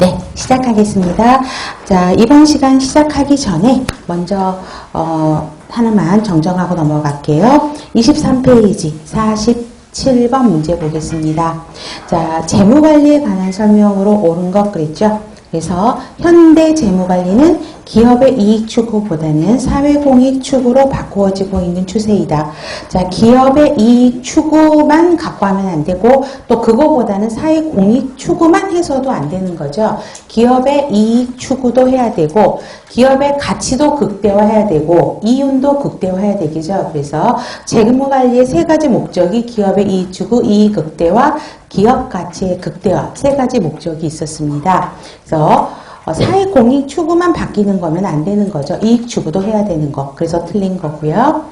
네, 시작하겠습니다. 자, 이번 시간 시작하기 전에 먼저 어, 하나만 정정하고 넘어갈게요. 23페이지 47번 문제 보겠습니다. 자, 재무관리에 관한 설명으로 옳은 것 그랬죠? 그래서 현대 재무관리는 기업의 이익 추구보다는 사회 공익 추구로 바꾸어지고 있는 추세이다. 자, 기업의 이익 추구만 갖고 하면 안 되고 또 그거보다는 사회 공익 추구만 해서도 안 되는 거죠. 기업의 이익 추구도 해야 되고 기업의 가치도 극대화해야 되고 이윤도 극대화해야 되겠죠. 그래서 재무 관리의 세 가지 목적이 기업의 이익 추구, 이익 극대화, 기업 가치의 극대화 세 가지 목적이 있었습니다. 그래서 어, 사회 공익 추구만 바뀌는 거면 안 되는 거죠. 이익 추구도 해야 되는 거. 그래서 틀린 거고요.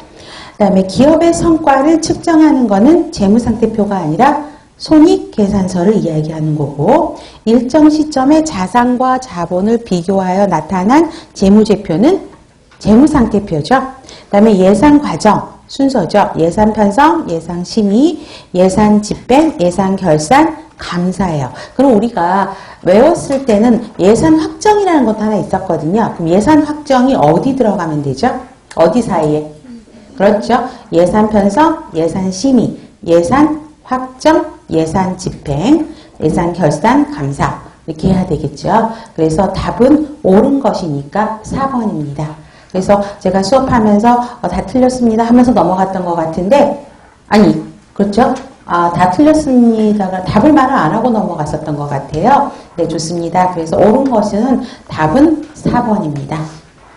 그다음에 기업의 성과를 측정하는 거는 재무 상태표가 아니라 손익계산서를 이야기하는 거고 일정 시점에 자산과 자본을 비교하여 나타난 재무제표는 재무상태표죠. 그 다음에 예산 과정 순서죠. 예산 편성, 예산 심의, 예산 집행, 예산 결산, 감사예요. 그럼 우리가 외웠을 때는 예산 확정이라는 것도 하나 있었거든요. 그럼 예산 확정이 어디 들어가면 되죠? 어디 사이에? 그렇죠. 예산 편성, 예산 심의, 예산 확정, 예산 집행, 예산 결산, 감사. 이렇게 해야 되겠죠. 그래서 답은 옳은 것이니까 4번입니다. 그래서 제가 수업하면서 어, 다 틀렸습니다 하면서 넘어갔던 것 같은데, 아니, 그렇죠? 아, 다 틀렸습니다가 답을 말을 안 하고 넘어갔었던 것 같아요. 네, 좋습니다. 그래서 옳은 것은 답은 4번입니다.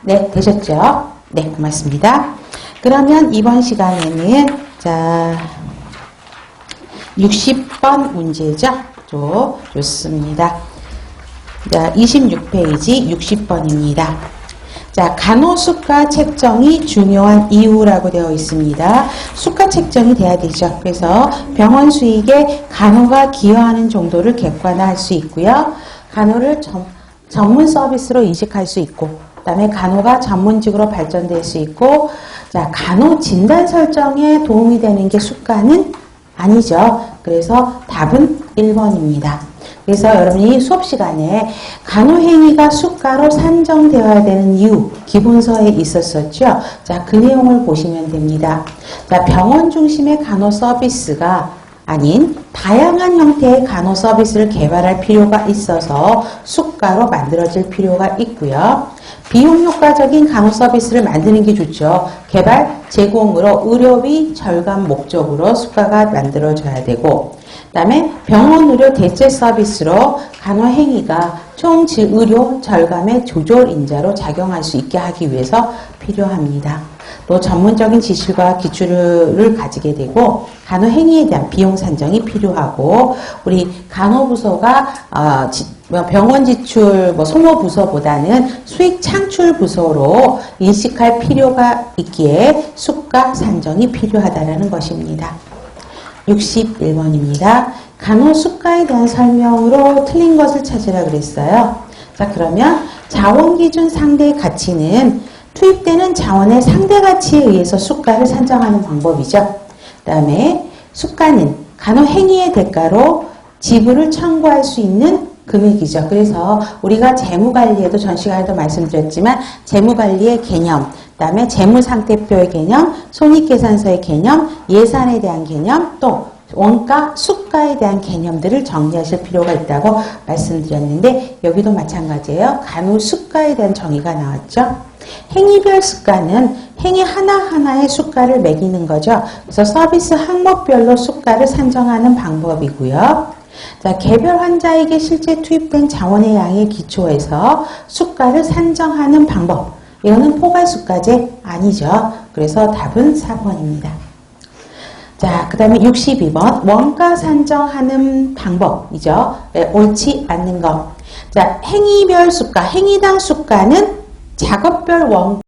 네, 되셨죠? 네, 고맙습니다. 그러면 이번 시간에는, 자, 60번 문제죠? 죠, 좋습니다. 자, 26페이지 60번입니다. 자, 간호 수가 책정이 중요한 이유라고 되어 있습니다. 수가 책정이 돼야 되죠. 그래서 병원 수익에 간호가 기여하는 정도를 객관화할 수 있고요. 간호를 전, 전문 서비스로 이식할 수 있고, 그 다음에 간호가 전문직으로 발전될 수 있고, 자, 간호 진단 설정에 도움이 되는 게 수가는 아니죠. 그래서 답은 1번입니다. 그래서 여러분이 수업 시간에 간호행위가 수가로 산정되어야 되는 이유 기본서에 있었었죠. 자, 그 내용을 보시면 됩니다. 자, 병원 중심의 간호 서비스가 아닌 다양한 형태의 간호 서비스를 개발할 필요가 있어서 수가로 만들어질 필요가 있고요. 비용 효과적인 간호 서비스를 만드는 게 좋죠. 개발, 제공으로 의료비 절감 목적으로 수가가 만들어져야 되고 그 다음에 병원 의료 대체 서비스로 간호 행위가 총 의료 절감의 조절 인자로 작용할 수 있게 하기 위해서 필요합니다. 또 전문적인 지식과 기출을 가지게 되고 간호 행위에 대한 비용 산정이 필요하고 우리 간호 부서가 어, 지, 병원 지출 뭐 소모 부서보다는 수익 창출 부서로 인식할 필요가 있기에 수가 산정이 필요하다는 것입니다. 61번입니다. 간호 수가에 대한 설명으로 틀린 것을 찾으라 그랬어요. 자, 그러면 자원 기준 상대 가치는 투입되는 자원의 상대 가치에 의해서 수가를 산정하는 방법이죠. 그 다음에 수가는 간호 행위의 대가로 지불을 청구할 수 있는 금액이죠. 그래서 우리가 재무관리에도 전 시간에도 말씀드렸지만 재무관리의 개념, 그 다음에 재무상태표의 개념, 손익계산서의 개념, 예산에 대한 개념, 또 원가, 수가에 대한 개념들을 정리하실 필요가 있다고 말씀드렸는데 여기도 마찬가지예요. 간호 수가에 대한 정의가 나왔죠. 행위별 수가는 행위 하나하나의 수가를 매기는 거죠. 그래서 서비스 항목별로 수가를 산정하는 방법이고요. 자, 개별 환자에게 실제 투입된 자원의 양에 기초해서 수가를 산정하는 방법. 이거는 포괄 수가제 아니죠. 그래서 답은 4번입니다. 자, 그 다음에 62번. 원가 산정하는 방법이죠. 네, 옳지 않는 것. 자, 행위별 수가, 행위당 수가는 작업별 원